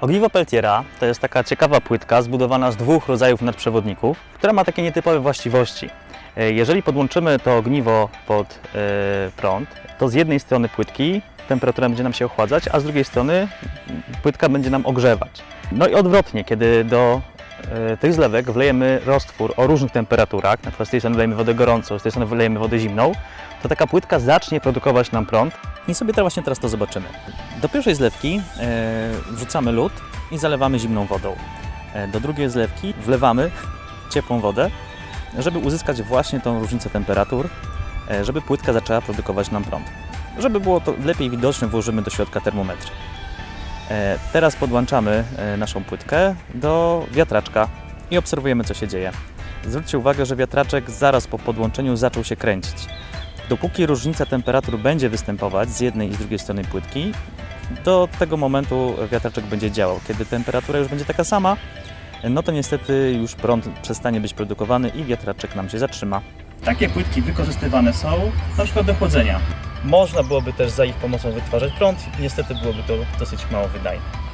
Ogniwo Peltiera to jest taka ciekawa płytka zbudowana z dwóch rodzajów nadprzewodników, która ma takie nietypowe właściwości. E, Jeżeli podłączymy to ogniwo pod e, prąd, to z jednej strony płytki temperatura będzie nam się ochładzać, a z drugiej strony płytka będzie nam ogrzewać. No i odwrotnie, kiedy do tych zlewek wlejemy roztwór o różnych temperaturach, na przykład z tej strony wlejemy wodę gorącą, z tej strony wlejemy wodę zimną, to taka płytka zacznie produkować nam prąd. I sobie to właśnie teraz to zobaczymy. Do pierwszej zlewki e, wrzucamy lód i zalewamy zimną wodą. E, do drugiej zlewki wlewamy ciepłą wodę, żeby uzyskać właśnie tą różnicę temperatur, e, żeby płytka zaczęła produkować nam prąd. Żeby było to lepiej widoczne, włożymy do środka termometr. E, teraz podłączamy e, naszą płytkę do wiatraczka i obserwujemy, co się dzieje. Zwróćcie uwagę, że wiatraczek zaraz po podłączeniu zaczął się kręcić. Dopóki różnica temperatur będzie występować z jednej i z drugiej strony płytki, do tego momentu wiatraczek będzie działał. Kiedy temperatura już będzie taka sama, no to niestety już prąd przestanie być produkowany i wiatraczek nam się zatrzyma. Takie płytki wykorzystywane są na przykład do chłodzenia. Można byłoby też za ich pomocą wytwarzać prąd, niestety byłoby to dosyć mało wydajne.